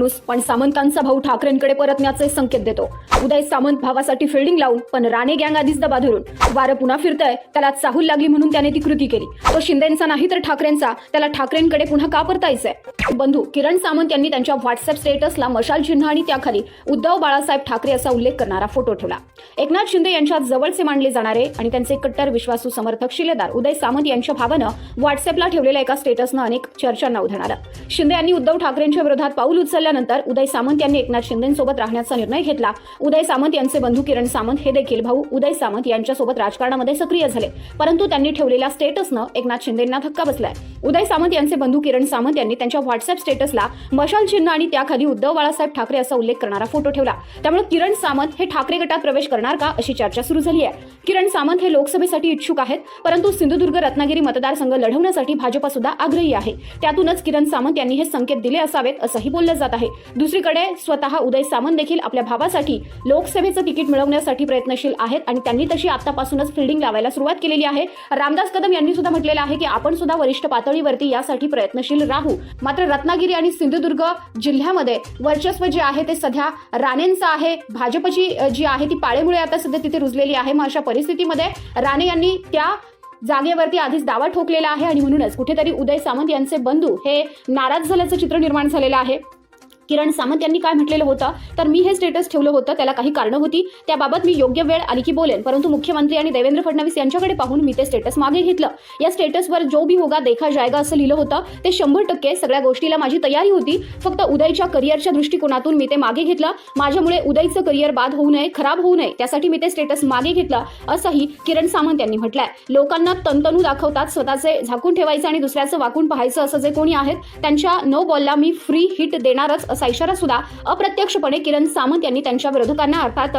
माणूस पण सामंतांचा भाऊ ठाकरेंकडे परतण्याचे संकेत देतो. उदय सामंत भावासाठी फिल्डिंग लावून पण राणे गँग आधीच दबा धरून. वारं पुन्हा फिरतंय त्याला चाहूल लागली म्हणून त्याने ती कृती केली. तो शिंदेचा नाही तर ठाकरेंचा त्याला ठाकरेंकडे पुन्हा का परतायचंय? बंधू किरण सामंत यांनी त्यांच्या व्हॉट्सअप स्टेटसला मशाल चिन्ह आणि त्याखाली उद्धव बाळासाहेब ठाकरे असा उल्लेख करणारा फोटो ठेवला. एकनाथ शिंदे यांच्या जवळचे मानले जाणारे आणि त्यांचे कट्टर विश्वासू समर्थक शिलेदार उदय सामंत यांच्या भावानं व्हॉट्सअपला ठेवलेल्या एका स्टेटसनं अनेक चर्चांना उधाण आलं शिंदे यांनी उद्धव ठाकरेंच्या विरोधात पाऊल उचलल्यानंतर उदय सामंत यांनी एकनाथ शिंदेसोबत राहण्याचा निर्णय घेतला. उदय सामंत यांचे बंधू किरण सामंत हे देखील भाऊ उदय सामंत यांच्यासोबत राजकारणामध्ये सक्रिय झाले. परंतु त्यांनी ठेवलेल्या स्टेटसनं एकनाथ शिंदेंना धक्का बसलाय. उदय सामंत यांचे बंधू किरण सामंत यांनी त्यांच्या व्हॉट्सअप स्टेटसला मशाल चिन्ह आणि त्याखाली उद्धव बाळासाहेब ठाकरे असा उल्लेख करणारा फोटो ठेवला. त्यामुळे किरण सामंत हे ठाकरे गटात प्रवेश करणार का अशी चर्चा सुरू झाली आहे. किरण सामंत हे लोकसभेसाठी इच्छुक आहेत परंतु सिंधुदुर्ग रत्नागिरी मतदारसंघ लढवण्यासाठी भाजपा सुद्धा आग्रही आहे. त्यातूनच किरण सामंत यांनी हे संकेत दिले असावेत असंही बोललं जात आहे. दुसरीकडे स्वतः उदय सामंत देखील आपल्या भावासाठी लोकसभेचं तिकीट मिळवण्यासाठी प्रयत्नशील आहेत आणि त्यांनी तशी आतापासूनच फिल्डिंग लावायला सुरुवात केलेली आहे. रामदास कदम यांनी सुद्धा म्हटलेलं आहे की आपण सुद्धा वरिष्ठ पातळीवरती यासाठी प्रयत्नशील राहू. मात्र रत्नागिरी आणि सिंधुदुर्ग जिल्ह्यामध्ये वर्चस्व जे आहे ते सध्या राणेंचं आहे. भाजपची जी आहे ती पाळेमुळे आता सध्या तिथे रुजलेली आहे. मग अशा परिस्थितीमध्ये राणे यांनी त्या जागेवरती आधीच दावा ठोकलेला आहे आणि म्हणूनच कुठेतरी उदय सामंत यांचे बंधू हे नाराज झाल्याचं चित्र निर्माण झालेलं आहे. किरण सामंत यांनी काय म्हटलेलं होतं? तर मी हे स्टेटस ठेवलं होतं त्याला काही कारणं होती. त्याबाबत मी योग्य वेळ आली की बोलेन. परंतु मुख्यमंत्री आणि देवेंद्र फडणवीस यांच्याकडे पाहून मी ते स्टेटस मागे घेतलं. या स्टेटसवर जो भी होगा देखा जायगा असं लिहिलं होतं. ते शंभर टक्के सगळ्या गोष्टीला माझी तयारी होती. फक्त उदयच्या करिअरच्या दृष्टिकोनातून मी ते मागे घेतलं. माझ्यामुळे उदयचं करिअर बाद होऊ नये खराब होऊ नये त्यासाठी मी ते स्टेटस मागे घेतलं असंही किरण सामंत यांनी म्हटलंय. लोकांना तंतनू दाखवतात स्वतःचे झाकून ठेवायचं आणि दुसऱ्याचं वाकून पाहायचं असं जे कोणी आहेत त्यांच्या नो बॉलला मी फ्री हिट देणारच असा इशारा सुद्धा अप्रत्यक्षपणे किरण सामंत यांनी त्यांच्या विरोधकांना अर्थात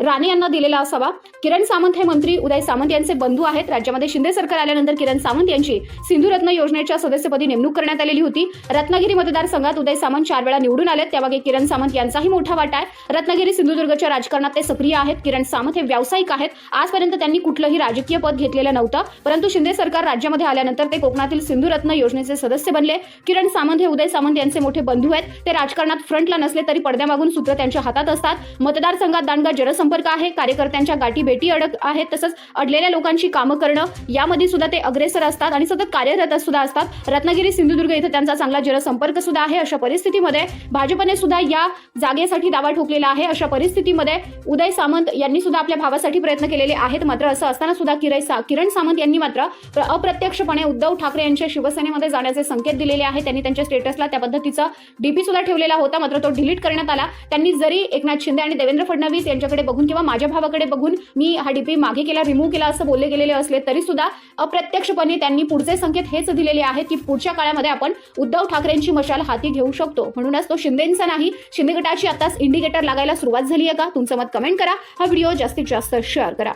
राणे यांना दिलेला असावा. किरण सामंत हे मंत्री उदय सामंत यांचे बंधू आहेत. राज्यामध्ये शिंदे सरकार आल्यानंतर किरण सामंत यांची सिंधुरत्न योजनेच्या सदस्यपदी नेमणूक करण्यात आलेली होती. रत्नागिरी मतदारसंघात उदय सामंत चार वेळा निवडून आलेत. त्यामागे किरण सामंत यांचाही मोठा वाटा आहे. रत्नागिरी सिंधुदुर्गच्या राजकारणात ते सक्रिय आहेत. किरण सामंत हे व्यावसायिक आहेत. आजपर्यंत त्यांनी कुठलंही राजकीय पद घेतलेलं नव्हतं. परंतु शिंदे सरकार राज्यामध्ये आल्यानंतर ते कोकणातील सिंधुरत्न योजनेचे सदस्य बनले. किरण सामंत हे उदय सामंत यांचे मोठे बंधू आहेत. ते राजकारण राजकारणात फ्रंटला नसले तरी पडद्यामागून सूत्र त्यांच्या हातात असतात. मतदारसंघात दांडगा जनसंपर्क आहे. कार्यकर्त्यांच्या गाठी भेटी अडक आहेत. तसंच अडलेल्या लोकांची कामं करणं यामध्ये सुद्धा ते अग्रेसर असतात आणि सतत कार्यरत सुद्धा असतात. रत्नागिरी सिंधुदुर्ग इथं त्यांचा चांगला जनसंपर्क सुद्धा आहे अशा परिस्थितीमध्ये. भाजपने सुद्धा या जागेसाठी दावा ठोकलेला आहे. अशा परिस्थितीमध्ये उदय सामंत यांनी सुद्धा आपल्या भावासाठी प्रयत्न केलेले आहेत. मात्र असं असताना सुद्धा किरण सा- किरण सामंत यांनी मात्र अप्रत्यक्षपणे उद्धव ठाकरे यांच्या शिवसेनेमध्ये जाण्याचे संकेत दिलेले आहेत. त्यांनी त्यांच्या स्टेटसला त्या पद्धतीचा डीपी सुद्धा ठेवलेला होता मात्र तो डिलीट करण्यात आला. त्यांनी जरी एकनाथ शिंदे आणि देवेंद्र फडणवीस यांच्याकडे बघून किंवा माझ्या भावाकडे बघून मी हा डीपी मागे केला रिमूव्ह केला असं बोलले गेलेले असले तरी सुद्धा अप्रत्यक्षपणे त्यांनी पुढचे संकेत हेच दिलेले आहेत की पुढच्या काळामध्ये आपण उद्धव ठाकरेंची मशाल हाती घेऊ शकतो. म्हणूनच तो शिंदेंचा नाही शिंदे गटाची आताच इंडिकेटर लागायला सुरुवात झाली आहे का? तुमचं मत कमेंट करा. हा व्हिडिओ जास्तीत जास्त शेअर करा.